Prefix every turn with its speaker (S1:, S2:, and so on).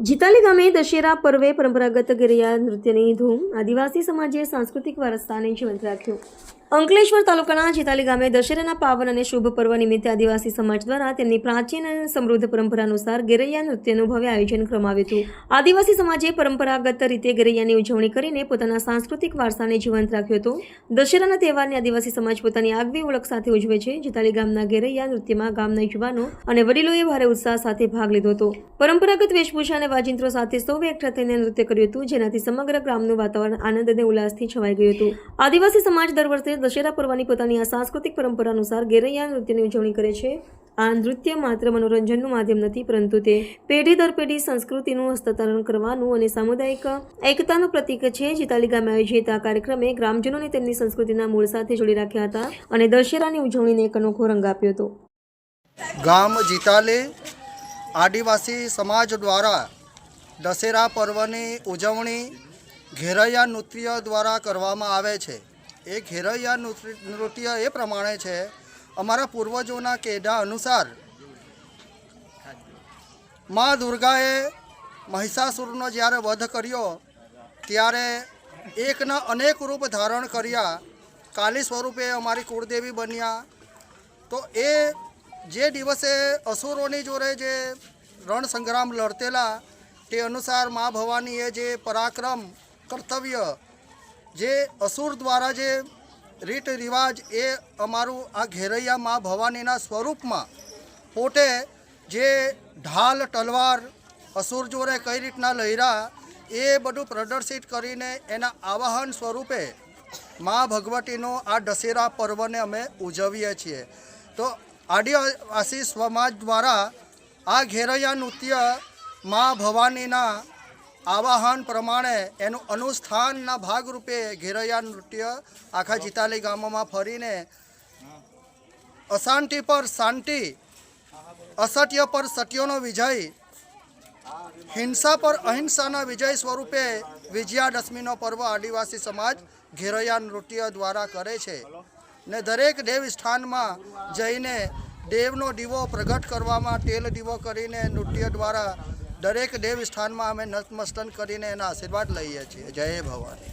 S1: જીતાલી ગામે દશેરા પર્વે પરંપરાગત ગરિયા નૃત્યની ધૂમ આદિવાસી સમાજે સાંસ્કૃતિક વારસાને જીવંત રાખ્યો. અંકલેશ્વર તાલુકાના જીતાલી ગામે દશેરાના પાવન અને શુભ પર્વ નિમિત્તે આદિવાસી સમાજ દ્વારા તેમની પ્રાચીન અને સમૃદ્ધ પરંપરા અનુસાર ગેરૈયા નૃત્યનું ભવ્ય આયોજન કરવામાં આવ્યું હતું. આદિવાસી સમાજે પરંપરાગત રીતે ગેરૈયાની ઉજવણી કરીને પોતાના સાંસ્કૃતિક વારસાને જીવંત રાખ્યો હતો. દશેરાના તહેવારને આદિવાસી સમાજ પોતાની આગવી ઓળખ સાથે ઉજવે છે. જીતાલી ગામના ગેરૈયા નૃત્યમાં ગામના યુવાનો અને વડીલોએ ભારે ઉત્સાહ સાથે ભાગ લીધો હતો. પરંપરાગત વેશભૂષા અને વાજિંત્રો સાથે સૌએ એકઠા થઈને નૃત્ય કર્યું હતું, જેનાથી સમગ્ર ગ્રામનું વાતાવરણ આનંદ અને ઉલ્લાસથી છવાઈ ગયું હતું. આદિવાસી સમાજ દર વર્ષે દશેરા પર્વની પોતાની આ સાંસ્કૃતિક પરંપરા અનુસાર ગેરૈયા નૃત્યની ઉજવણી કરે છે. આ નૃત્ય માત્ર મનોરંજનનું માધ્યમ નથી, પરંતુ તે પેઢી દર પેઢી સંસ્કૃતિનું હસ્તાંતરણ કરવાનું અને સામુદાયિક એકતાનું પ્રતીક છે. જીતાલી ગામે આયોજિત આ કાર્યક્રમે ગ્રામજનોને તેમની સંસ્કૃતિના મૂળ સાથે જોડી રાખ્યા હતા અને દશેરાની ઉજવણીને એક અનોખો રંગ આપ્યો હતો.
S2: ગામ જીતાલે આદિવાસી સમાજ દ્વારા દશેરા પર્વની ઉજવણી ઘેરૈયા નૃત્ય દ્વારા કરવામાં આવે છે. એ ઘેરૈયા નૃત્ય એ પ્રમાણે છે. અમારા પૂર્વજોના કેડા અનુસાર મા દુર્ગાએ મહિષાસુરનો જ્યારે વધ કર્યો, ત્યારે એકના અનેક રૂપ ધારણ કર્યા. કાલી સ્વરૂપે અમારી કુળદેવી બન્યા. તો એ જે દિવસે અસુરોની જોડે જે રણ સંગ્રામ લડતેલા, તે અનુસાર મા ભવાનીએ જે પરાક્રમ કર્તવ્ય જે અસુર દ્વારા જે રીત રિવાજ એ અમારું આ ઘેરૈયા મા ભવાનીના સ્વરૂપમાં પોતે જે ઢાલ, તલવાર, અસુર જોડે કઈ રીતના લહેરા એ બધું પ્રદર્શિત કરીને એના આવાહન સ્વરૂપે મા ભગવતીનો આ દશેરા પર્વને અમે ઉજવીએ છીએ. તો આદિવાસી સમાજ દ્વારા આ ઘેરૈયા નૃત્ય મા ભવાનીના આવાહન પ્રમાણે એનું અનુષ્ઠાનના ભાગરૂપે ઘેરૈયા નૃત્ય આખા જીતાલી ગામોમાં ફરીને અશાંતિ પર શાંતિ, અસત્ય પર સત્યનો વિજય, હિંસા પર અહિંસાના વિજય સ્વરૂપે વિજયાદશમીનો પર્વ આદિવાસી સમાજ ઘેરૈયા નૃત્ય દ્વારા કરે છે ને દરેક દેવ સ્થાનમાં જઈને દેવનો દીવો પ્રગટ કરવામાં તેલ દીવો કરીને નૃત્ય દ્વારા દરેક દેવ સ્થાનમાં અમે નતમસ્તન કરીને એના આશીર્વાદ લઈએ છીએ. જય ભવાની.